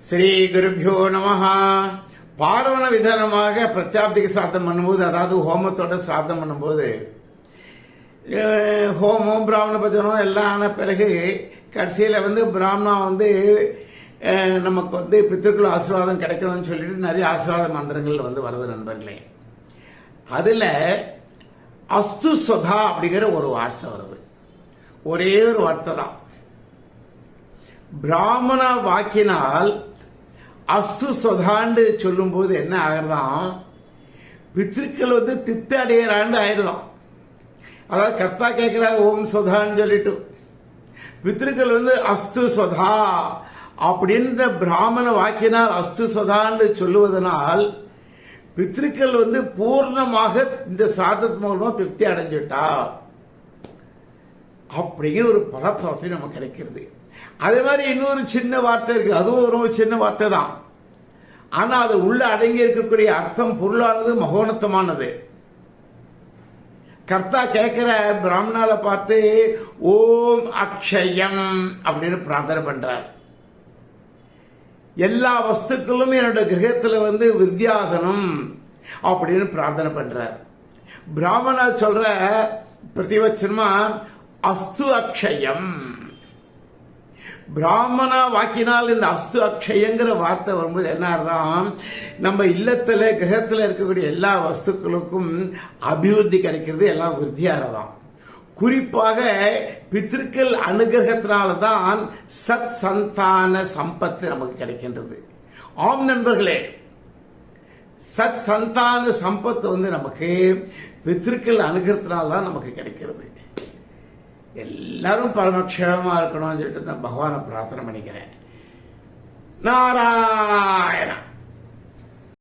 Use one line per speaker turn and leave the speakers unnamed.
ஸ்ரீ குருபியோ நமஹ. பார்வண விதானமாக பிரத்யாப்திக்கு சிராத்தம் பண்ணும்போது அதாவது ஹோமத்தோட சிராத்தம் பண்ணும்போது ஹோமம் பிராமண பஜனம் எல்லாம் ஆன பிறகு கடைசியில் வந்து பிராமணா வந்து நமக்கு வந்து பித்திருக்குள் ஆசீர்வாதம் கிடைக்கணும்னு சொல்லிட்டு நிறைய ஆசீர்வாத மந்திரங்கள் வந்து வருது நண்பர்களே. அதுல அஸ்து சொதா அப்படிங்கிற ஒரு வார்த்தை வருது. ஒரே ஒரு வார்த்தை தான். பிராமண வாக்கினால் அஸ்து சொதாண்டு சொல்லும்போது என்ன ஆகிறதாம் பித்திருக்கள் வந்து தித்து அடையிறாண்டு ஆயிடலாம் அதாவது கர்த்தா கேட்கிறார் ஓம் சொதான்னு சொல்லிட்டு. பித்திருக்கள் வந்து அஸ்து சொதா அப்படின்ற பிராமண வாக்கினால் அஸ்து சொதான்னு சொல்லுவதனால் பித்திருக்கள் வந்து பூர்ணமாக இந்த சாதத்து மூலமா திருப்தி அடைஞ்சுட்டா. அப்படிங்கிற ஒரு பலப்பிரஃபி நமக்கு கிடைக்கிறது. அதே மாதிரி இன்னொரு சின்ன வார்த்தை இருக்கு. அதுவும் ரொம்ப சின்ன வார்த்தை தான் ஆனா அது உள்ள அடங்கி இருக்கக்கூடிய அர்த்தம் பொருளானது மகோனத்தமானது கர்த்தா கேட்கிற பிராமணால பார்த்து ஓம் அக்ஷயம் அப்படின்னு பிரார்த்தனை பண்றார். எல்லா வஸ்துக்களும் என்னோட கிரகத்துல வந்து வித்யாகனம் அப்படின்னு பிரார்த்தனை பண்றார். பிராமணா சொல்ற பிரதிவச்சனமா அஸ்து அக்ஷயம் பிராமணா வாக்கினால் இந்த அஸ்து அக்ஷயங்கிற வார்த்தை வரும்போது என்ன அர்த்தம்? நம்ம இல்லத்துல கிரகத்துல இருக்கக்கூடிய எல்லா வஸ்துக்களுக்கும் அபிவிருத்தி கிடைக்கிறது எல்லாம் விருத்தியாரதான் குறிப்பாக பித்திருக்கள் அனுகிரகத்தினால்தான் சத் சந்தான சம்பத்து நமக்கு கிடைக்கின்றது. ஆம் நண்பர்களே சத் சந்தான சம்பத்து வந்து நமக்கு பித்திருக்கள் அனுகிரகத்தினால்தான் நமக்கு கிடைக்கிறது. எல்லாரும் பரமக்ஷேமமா இருக்கணும்னு சொல்லிட்டு தான் பகவானை பிரார்த்தனை பண்ணிக்கிறேன். நாராயணா.